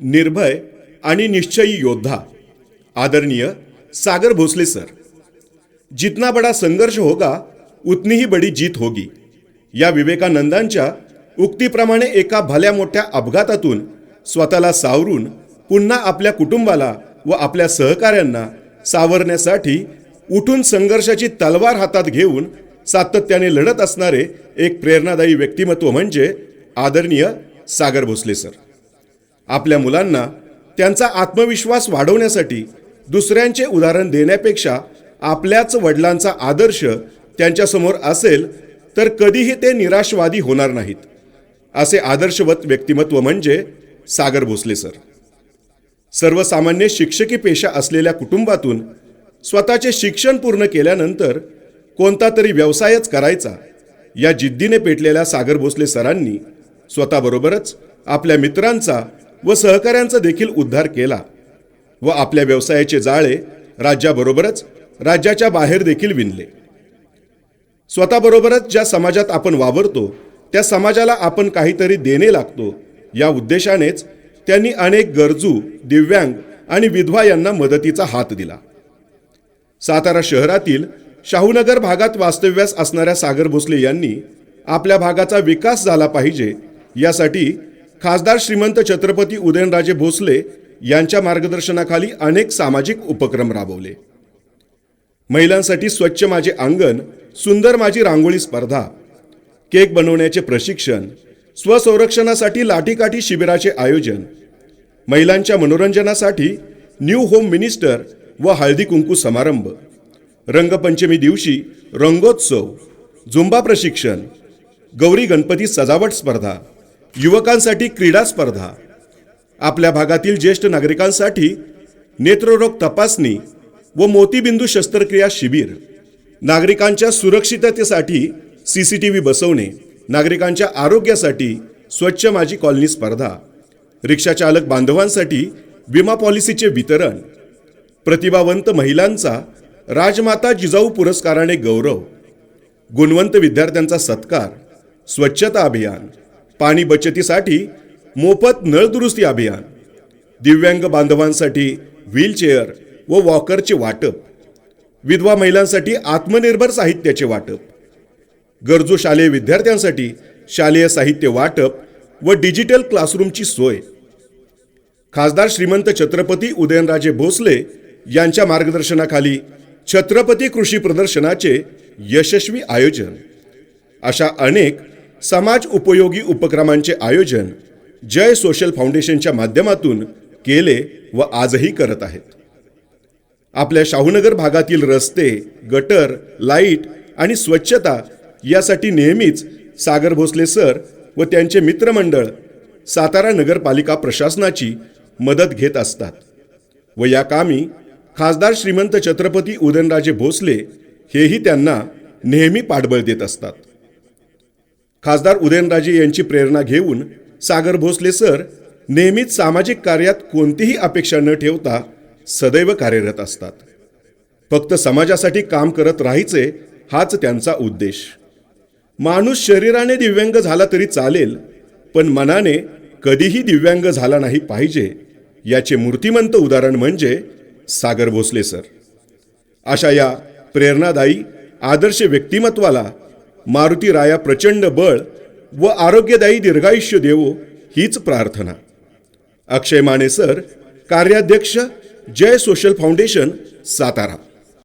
निर्भय आणि निश्चयी योद्धा. आदरणीय सागर भोसले सर जितना बडा संघर्ष होगा उतनी ही बडी जीत होगी. या विवेकानंदांच्या उक्तीप्रमाणे एका भल्या मोठ्या अपघातातून स्वतःला सावरून पुन्हा आपल्या कुटुंबाला व आपल्या सहकाऱ्यांना सावरण्यासाठी उठून संघर्षाची तलवार हातात घेऊन सातत्याने लढत असणारे एक प्रेरणादायी व्यक्तिमत्व म्हणजे आदरणीय सागर भोसले सर. आपल्या मुलांना त्यांचा आत्मविश्वास वाढवण्यासाठी दुसऱ्यांचे उदाहरण देण्यापेक्षा आपल्याच वडिलांचा आदर्श त्यांच्यासमोर असेल तर कधीही ते निराशवादी होणार नाहीत. असे आदर्शवत व्यक्तिमत्व म्हणजे सागर भोसले सर. सर्वसामान्य शिक्षकी पेशा असलेल्या कुटुंबातून स्वतःचे शिक्षण पूर्ण केल्यानंतर कोणता तरी व्यवसायच करायचा या जिद्दीने पेटलेल्या सागर भोसले सरांनी स्वतःबरोबरच आपल्या मित्रांचा व सहकाऱ्यांचा देखील उद्धार केला व आपल्या व्यवसायाचे जाळे राज्याबरोबरच राज्याच्या बाहेर देखील विणले. स्वतःबरोबरच ज्या समाजात आपण वावरतो त्या समाजाला आपण काहीतरी देणे लागतो या उद्देशानेच त्यांनी अनेक गरजू दिव्यांग आणि विधवा यांना मदतीचा हात दिला. सातारा शहरातील शाहूनगर भागात वास्तव्यास असणाऱ्या सागर भोसले यांनी आपल्या भागाचा विकास झाला पाहिजे यासाठी खासदार श्रीमंत छत्रपती उदयनराजे भोसले यांच्या मार्गदर्शनाखाली अनेक सामाजिक उपक्रम राबवले. महिलांसाठी स्वच्छ माझे अंगण सुंदर माझी रांगोळी स्पर्धा केक बनवण्याचे प्रशिक्षण स्वसंरक्षणासाठी लाठीकाठी शिबिराचे आयोजन महिलांच्या मनोरंजनासाठी न्यू होम मिनिस्टर व हळदी कुंकू समारंभ रंगपंचमी दिवशी रंगोत्सव झुंबा प्रशिक्षण गौरी गणपती सजावट स्पर्धा युवकांसाठी क्रीडा स्पर्धा. आपल्या भागातील ज्येष्ठ नागरिकांसाठी नेत्ररोग तपासणी व मोतीबिंदू शस्त्रक्रिया शिबिर नागरिकांच्या सुरक्षिततेसाठी सी सी टी व्ही बसवणे नागरिकांच्या आरोग्यासाठी स्वच्छ माझी कॉलनी स्पर्धा रिक्षाचालक बांधवांसाठी विमा पॉलिसीचे वितरण प्रतिभावंत महिलांचा राजमाता जिजाऊ पुरस्काराने गौरव गुणवंत विद्यार्थ्यांचा सत्कार स्वच्छता अभियान पाणी बचतीसाठी मोफत नळ दुरुस्ती अभियान दिव्यांग बांधवांसाठी व्हीलचेअर व वॉकरचे वाटप विधवा महिलांसाठी आत्मनिर्भर साहित्याचे वाटप गरजू शालेय विद्यार्थ्यांसाठी शालेय साहित्य वाटप व डिजिटल क्लासरूमची सोय. खासदार श्रीमंत छत्रपती उदयनराजे भोसले यांच्या मार्गदर्शनाखाली छत्रपती कृषी प्रदर्शनाचे यशस्वी आयोजन. अशा अनेक समाज उपयोगी उपक्रमांचे आयोजन जय सोशल फाउंडेशनच्या माध्यमातून केले व आजही करत आहेत. आपल्या शाहूनगर भागातील रस्ते गटर लाइट आणि स्वच्छता यासाठी नेहमीच सागर भोसले सर व त्यांचे मित्रमंडळ सातारा नगरपालिका प्रशासनाची मदत घेत असतात. व या कामी खासदार श्रीमंत छत्रपती उदयनराजे भोसले हेही त्यांना नेहमी पाठबळ देत असतात. खासदार उदयनराजे यांची प्रेरणा घेऊन सागर भोसले सर नेहमीच सामाजिक कार्यात कोणतीही अपेक्षा न ठेवता सदैव कार्यरत असतात. फक्त समाजासाठी काम करत राहायचे हाच त्यांचा उद्देश. माणूस शरीराने दिव्यांग झाला तरी चालेल पण मनाने कधीही दिव्यांग झाला नाही पाहिजे याचे मूर्तिमंत उदाहरण म्हणजे सागर भोसले सर. अशा या प्रेरणादायी आदर्श व्यक्तिमत्वाला मारुती राया प्रचंड बळ व आरोग्यदायी दीर्घायुष्य देवो हीच प्रार्थना. अक्षय माने सर कार्याध्यक्ष जय सोशल फाउंडेशन सातारा.